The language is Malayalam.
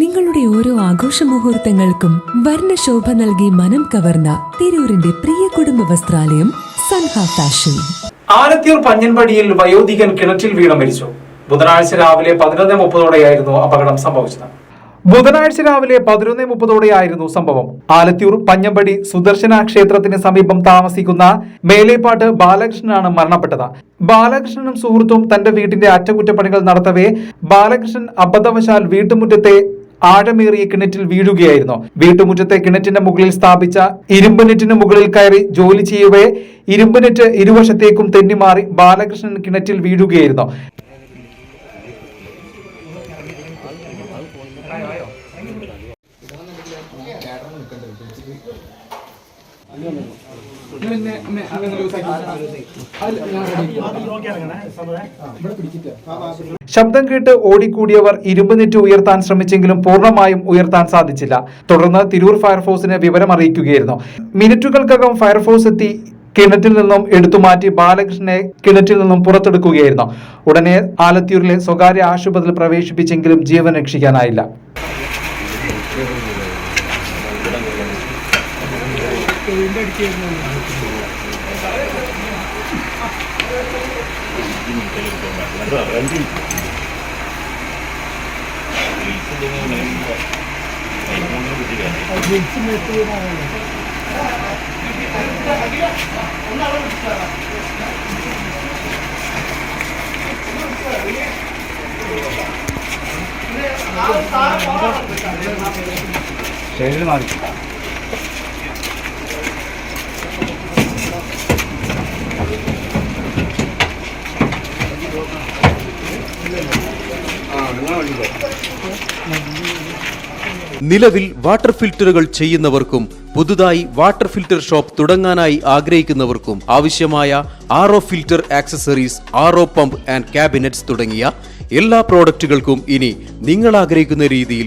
നിങ്ങളുടെ ഓരോ ആഘോഷ മുഹൂർത്തങ്ങൾക്കും വർണശോഭ നൽകി മനം കവർന്ന തിരൂരിന്റെ പ്രിയ കുടുംബ വസ്ത്രാലയം സൻഹ ഫാഷൻ. ആലത്തിയൂർ പഞ്ഞൻപടിയിൽ വയോധികൻ കിണറ്റിൽ വീണ മരിച്ചു. ബുധനാഴ്ച രാവിലെ പതിനൊന്ന് മുപ്പതോടെയായിരുന്നു അപകടം സംഭവിച്ചത്. ബുധനാഴ്ച രാവിലെ പതിനൊന്ന് മുപ്പതോടെയായിരുന്നു സംഭവം. ആലത്തൂർ പഞ്ഞമ്പടി സുദർശന ക്ഷേത്രത്തിന് സമീപം താമസിക്കുന്ന മേലേപ്പാട്ട് ബാലകൃഷ്ണനാണ് മരണപ്പെട്ടത്. ബാലകൃഷ്ണനും സുഹൃത്തും തന്റെ വീട്ടിന്റെ അറ്റകുറ്റപ്പണികൾ നടത്തവേ ബാലകൃഷ്ണൻ അബദ്ധവശാൽ വീട്ടുമുറ്റത്തെ ആഴമേറിയ കിണറ്റിൽ വീഴുകയായിരുന്നു. വീട്ടുമുറ്റത്തെ കിണറ്റിന്റെ മുകളിൽ സ്ഥാപിച്ച ഇരുമ്പ് നെറ്റിന് മുകളിൽ കയറി ജോലി ചെയ്യവേ ഇരുമ്പ് നെറ്റ് ഇരുവശത്തേക്കും തെന്നിമാറി ബാലകൃഷ്ണൻ കിണറ്റിൽ വീഴുകയായിരുന്നു. ശബ്ദം കേട്ട് ഓടിക്കൂടിയവർ ഇരുമ്പ് നെറ്റ് ഉയർത്താൻ ശ്രമിച്ചെങ്കിലും പൂർണമായും ഉയർത്താൻ സാധിച്ചില്ല. തുടർന്ന് തിരൂർ ഫയർഫോഴ്സിനെ വിവരം അറിയിക്കുകയായിരുന്നു. മിനിറ്റുകൾക്കകം ഫയർഫോഴ്സ് എത്തി കിണറ്റിൽ നിന്നും എടുത്തുമാറ്റി ബാലകൃഷ്ണനെ കിണറ്റിൽ നിന്നും പുറത്തെടുക്കുകയായിരുന്നു. ഉടനെ ആലത്തിയൂരിലെ സ്വകാര്യ ആശുപത്രിയിൽ പ്രവേശിപ്പിച്ചെങ്കിലും ജീവൻ രക്ഷിക്കാനായില്ല. പെയിന്റ് അടിച്ചിരുന്നു ശൈലി മാറി. നിലവിൽ വാട്ടർ ഫിൽറ്ററുകൾ ചെയ്യുന്നവർക്കും പുതുതായി വാട്ടർ ഫിൽറ്റർ ഷോപ്പ് തുടങ്ങാനായി ആഗ്രഹിക്കുന്നവർക്കും ആവശ്യമായ R O filter accessories R O pump and cabinets തുടങ്ങിയ എല്ലാ പ്രോഡക്റ്റുകൾക്കും ഇനി നിങ്ങൾ ആഗ്രഹിക്കുന്ന രീതിയിൽ